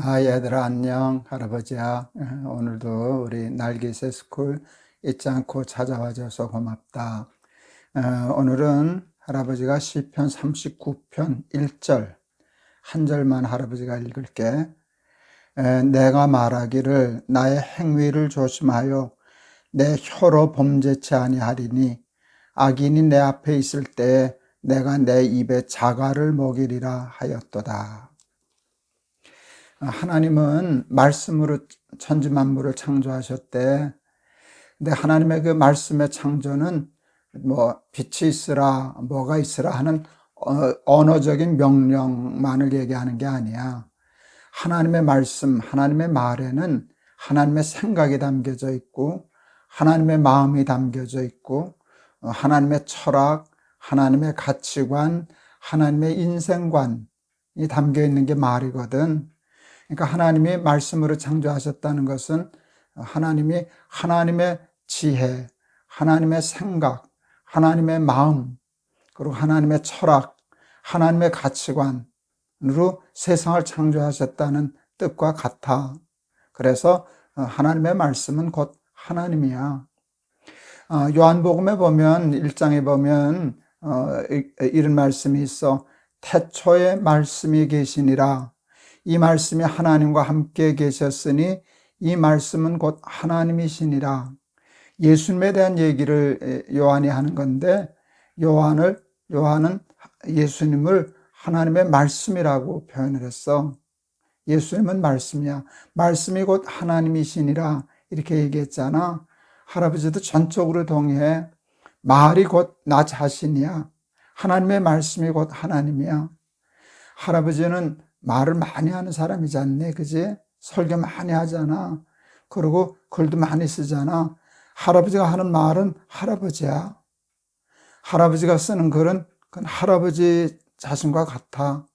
아, 얘들아, 안녕. 할아버지야. 어, 오늘도 우리 날개새 스쿨 잊지 않고 찾아와줘서 고맙다. 어, 오늘은 할아버지가 시편 39편 1절, 한 절만 할아버지가 읽을게. 에, 내가 말하기를 나의 행위를 조심하여 내 혀로 범죄치 아니하리니 악인이 내 앞에 있을 때에 내가 내 입에 자갈을 먹이리라 하였도다. 하나님은 말씀으로 천지 만물을 창조하셨대. 근데 하나님의 그 말씀의 창조는 뭐 빛이 있으라, 뭐가 있으라 하는 어, 언어적인 명령만을 얘기하는 게 아니야. 하나님의 말씀, 하나님의 말에는 하나님의 생각이 담겨져 있고, 하나님의 마음이 담겨져 있고, 어, 하나님의 철학, 하나님의 가치관, 하나님의 인생관이 담겨 있는 게 말이거든. 그러니까 하나님이 말씀으로 창조하셨다는 것은 하나님이 하나님의 지혜, 하나님의 생각, 하나님의 마음, 그리고 하나님의 철학, 하나님의 가치관으로 세상을 창조하셨다는 뜻과 같아. 그래서 하나님의 말씀은 곧 하나님이야. 어, 요한복음에 보면 1장에 보면 어, 이런 말씀이 있어 태초에 말씀이 계시니라 이 말씀이 하나님과 함께 계셨으니 이 말씀은 곧 하나님이시니라. 예수님에 대한 얘기를 요한이 하는 건데 요한을 요한은 예수님을 하나님의 말씀이라고 표현을 했어. 예수님은 말씀이야. 말씀이 곧 하나님이시니라 이렇게 얘기했잖아. 할아버지도 전적으로 동의해. 말이 곧 나 자신이야. 하나님의 말씀이 곧 하나님이야. 할아버지는 말을 많이 하는 사람이지 않네, 그지? 설교 많이 하잖아. 그리고 글도 많이 쓰잖아. 할아버지가 하는 말은 할아버지야. 할아버지가 쓰는 글은 그건 할아버지 자신과 같아.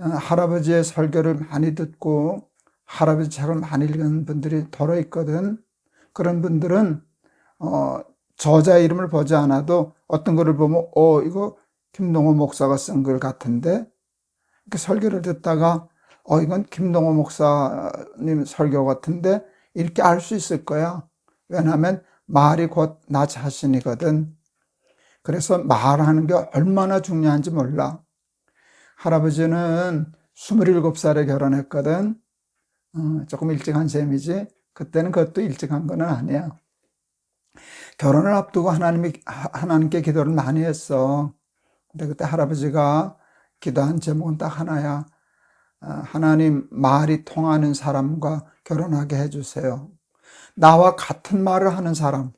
어, 할아버지의 설교를 많이 듣고 할아버지 책을 많이 읽은 분들이 덜어 있거든. 그런 분들은 어, 저자 이름을 보지 않아도 어떤 글을 보면 어 이거 김동호 목사가 쓴 글 같은데 그 설교를 듣다가 어 이건 김동호 목사님 설교 같은데 이렇게 알 수 있을 거야. 왜냐하면 말이 곧 나 자신이거든. 그래서 말하는 게 얼마나 중요한지 몰라. 할아버지는 27살에 결혼했거든. 어, 조금 일찍 한 셈이지. 그때는 그것도 일찍 한 거는 아니야. 결혼을 앞두고 하나님이, 하나님께 기도를 많이 했어. 근데 그때 할아버지가 기도한 제목은 딱 하나야. 아, 하나님 말이 통하는 사람과 결혼하게 해주세요. 나와 같은 말을 하는 사람,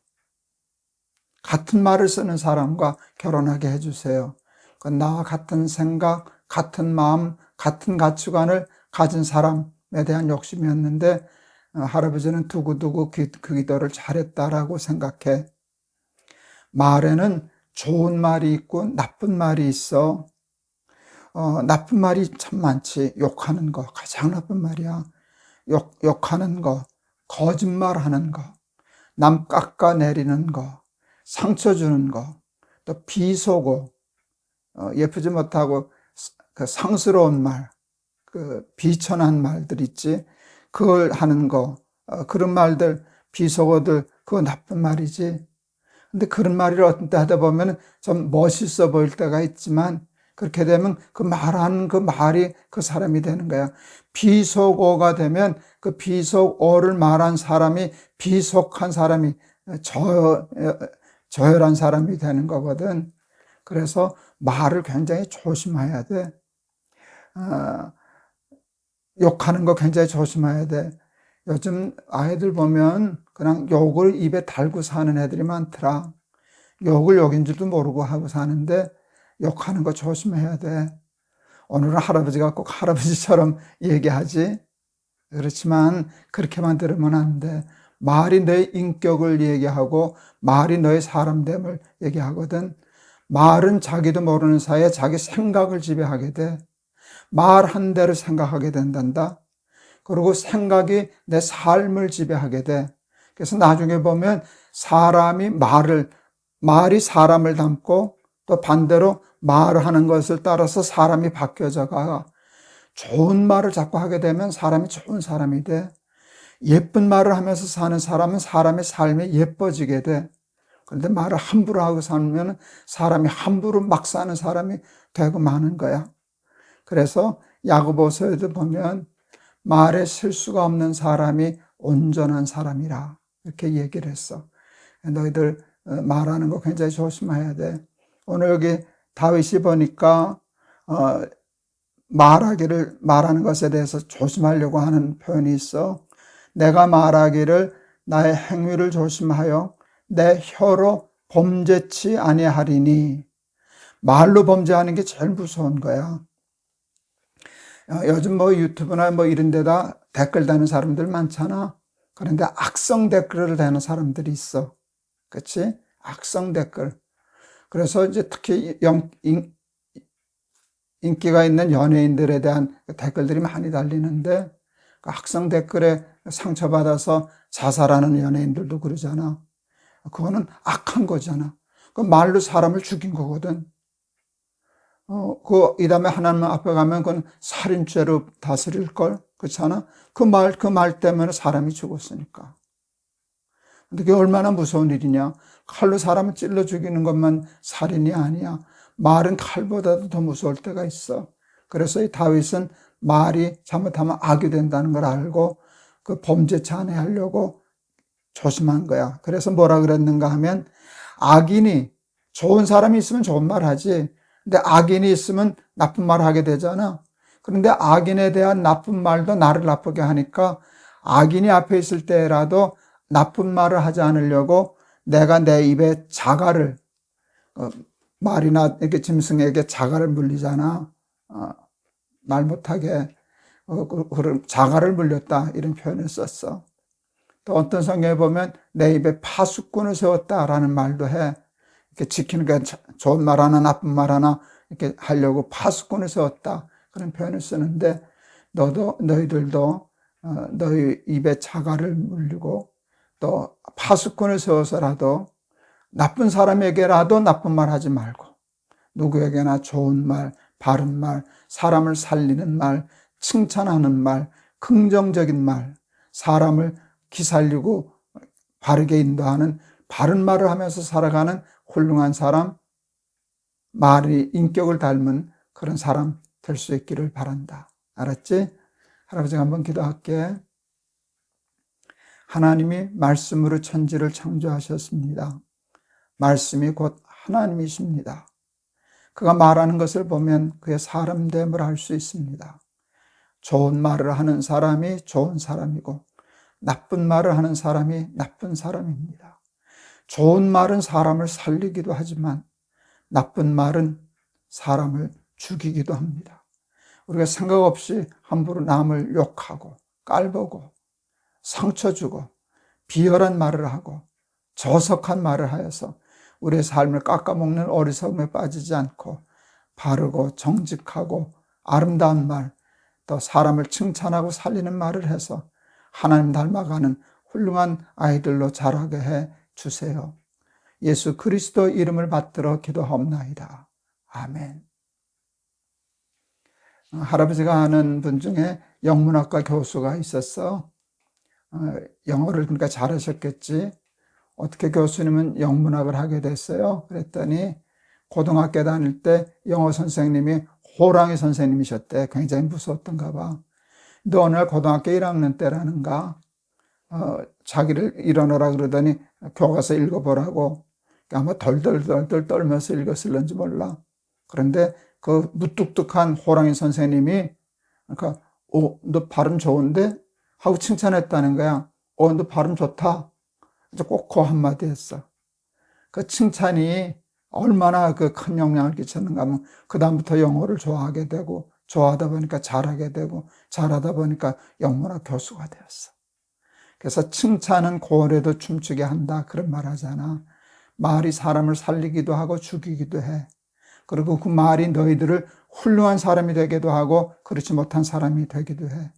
같은 말을 쓰는 사람과 결혼하게 해주세요. 그 나와 같은 생각, 같은 마음, 같은 가치관을 가진 사람에 대한 욕심이었는데 어, 할아버지는 두고두고 그 기도를 잘했다라고 생각해. 말에는 좋은 말이 있고 나쁜 말이 있어. 어, 나쁜 말이 참 많지. 욕하는 거, 가장 나쁜 말이야. 욕, 욕하는 거, 거짓말 하는 거, 남 깎아내리는 거, 상처 주는 거, 또 비속어, 어, 예쁘지 못하고 그 상스러운 말, 그 비천한 말들 있지. 그걸 하는 거, 어, 그런 말들, 비속어들, 그거 나쁜 말이지. 근데 그런 말을 어떤 때 하다 보면 좀 멋있어 보일 때가 있지만 그렇게 되면 그 말하는 그 말이 그 사람이 되는 거야. 비속어가 되면 그 비속어를 말한 사람이 비속한 사람이 저, 저열한 사람이 되는 거거든. 그래서 말을 굉장히 조심해야 돼. 어, 욕하는 거 굉장히 조심해야 돼. 요즘 아이들 보면 그냥 욕을 입에 달고 사는 애들이 많더라. 욕을 욕인 줄도 모르고 하고 사는데 욕하는 거 조심해야 돼. 오늘은 할아버지가 꼭 할아버지처럼 얘기하지. 그렇지만 그렇게만 들으면 안 돼. 말이 내 인격을 얘기하고 말이 너의 사람됨을 얘기하거든. 말은 자기도 모르는 사이에 자기 생각을 지배하게 돼. 말 한 대로 생각하게 된단다. 그리고 생각이 내 삶을 지배하게 돼. 그래서 나중에 보면 사람이 말을, 말이 사람을 담고 또 반대로 말하는 것을 따라서 사람이 바뀌어져 가. 좋은 말을 자꾸 하게 되면 사람이 좋은 사람이 돼. 예쁜 말을 하면서 사는 사람은 사람의 삶이 예뻐지게 돼. 그런데 말을 함부로 하고 살면 사람이 함부로 막 사는 사람이 되고 마는 거야. 그래서 야고보서에도 보면 말에 실수가 없는 사람이 온전한 사람이라 이렇게 얘기를 했어. 너희들 어, 말하는 거 굉장히 조심해야 돼. 오늘 여기 다윗이 보니까 어, 말하기를 말하는 것에 대해서 조심하려고 하는 표현이 있어. 내가 말하기를 나의 행위를 조심하여 내 혀로 범죄치 아니하리니 말로 범죄하는 게 제일 무서운 거야. 어, 요즘 뭐 유튜브나 뭐 이런 데다 댓글 다는 사람들 많잖아. 그런데 악성 댓글을 다는 사람들이 있어. 그치? 악성 댓글. 그래서 이제 특히 영, 인, 인기가 있는 연예인들에 대한 댓글들이 많이 달리는데 그 악성 댓글에 상처받아서 자살하는 연예인들도 그러잖아. 그거는 악한 거잖아. 그 말로 사람을 죽인 거거든. 어, 그, 이 다음에 하나님 앞에 가면 그건 살인죄로 다스릴걸? 그렇잖아? 그 말, 그 말 때문에 사람이 죽었으니까. 근데 그게 얼마나 무서운 일이냐? 칼로 사람을 찔러 죽이는 것만 살인이 아니야. 말은 칼보다도 더 무서울 때가 있어. 그래서 이 다윗은 말이 잘못하면 악이 된다는 걸 알고 그 범죄 잔해하려고 조심한 거야. 그래서 뭐라 그랬는가 하면 악인이 좋은 사람이 있으면 좋은 말 하지. 근데 악인이 있으면 나쁜 말 하게 되잖아. 그런데 악인에 대한 나쁜 말도 나를 나쁘게 하니까 악인이 앞에 있을 때라도 나쁜 말을 하지 않으려고 내가 내 입에 자갈을 어, 말이나 이렇게 짐승에게 자갈을 물리잖아. 어, 말 못하게 어, 그, 그런 자갈을 물렸다 이런 표현을 썼어. 또 어떤 성경에 보면 내 입에 파수꾼을 세웠다라는 말도 해. 이렇게 지키는 게 좋은 말 하나 나쁜 말 하나 이렇게 하려고 파수꾼을 세웠다 그런 표현을 쓰는데 너도 너희들도 어, 너희 입에 자갈을 물리고 또 파수꾼을 세워서라도 나쁜 사람에게라도 나쁜 말 하지 말고 누구에게나 좋은 말, 바른 말, 사람을 살리는 말, 칭찬하는 말, 긍정적인 말, 사람을 기살리고 바르게 인도하는 바른 말을 하면서 살아가는 훌륭한 사람, 말이 인격을 닮은 그런 사람 될 수 있기를 바란다. 알았지? 할아버지가 한번 기도할게. 하나님이 말씀으로 천지를 창조하셨습니다. 말씀이 곧 하나님이십니다. 그가 말하는 것을 보면 그의 사람됨을 알 수 있습니다. 좋은 말을 하는 사람이 좋은 사람이고, 나쁜 말을 하는 사람이 나쁜 사람입니다. 좋은 말은 사람을 살리기도 하지만, 나쁜 말은 사람을 죽이기도 합니다. 우리가 생각 없이 함부로 남을 욕하고, 깔보고, 상처 주고, 비열한 말을 하고, 저속한 말을 하여서 우리의 삶을 깎아먹는 어리석음에 빠지지 않고 바르고 정직하고 아름다운 말, 또 사람을 칭찬하고 살리는 말을 해서 하나님 닮아가는 훌륭한 아이들로 자라게 해 주세요. 예수 그리스도 이름을 받들어 기도하옵나이다. 아멘. 할아버지가 아는 분 중에 영문학과 교수가 있었어. 어, 영어를 그러니까 잘하셨겠지. 어떻게 교수님은 영문학을 하게 됐어요? 그랬더니 고등학교 다닐 때 영어 선생님이 호랑이 선생님이셨대. 굉장히 무서웠던가 봐. 어느 날 고등학교 1학년 때라는가, 어, 자기를 일어나라 그러더니 교과서 읽어보라고 아마 덜덜덜덜 떨면서 읽었을런지 몰라. 그런데 그 무뚝뚝한 호랑이 선생님이 그러니까 오, 너 발음 좋은데? 하고 칭찬했다는 거야. 어, 너 발음 좋다. 꼭그 한마디 했어. 그 칭찬이 얼마나 그 큰 영향을 끼쳤는가 하면 그다음부터 영어를 좋아하게 되고 좋아하다 보니까 잘하게 되고 잘하다 보니까 영문학 교수가 되었어. 그래서 칭찬은 고래도 춤추게 한다 그런 말 하잖아. 말이 사람을 살리기도 하고 죽이기도 해. 그리고 그 말이 너희들을 훌륭한 사람이 되기도 하고 그렇지 못한 사람이 되기도 해.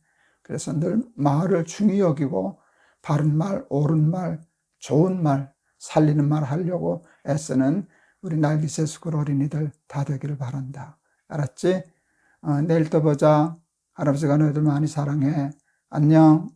그래서 늘 말을 중히 여기고 바른 말, 옳은 말, 좋은 말, 살리는 말 하려고 애쓰는 우리 날기세 스쿨 어린이들 다 되기를 바란다. 알았지? 어, 내일 또 보자. 할아버지가 너희들 많이 사랑해. 안녕.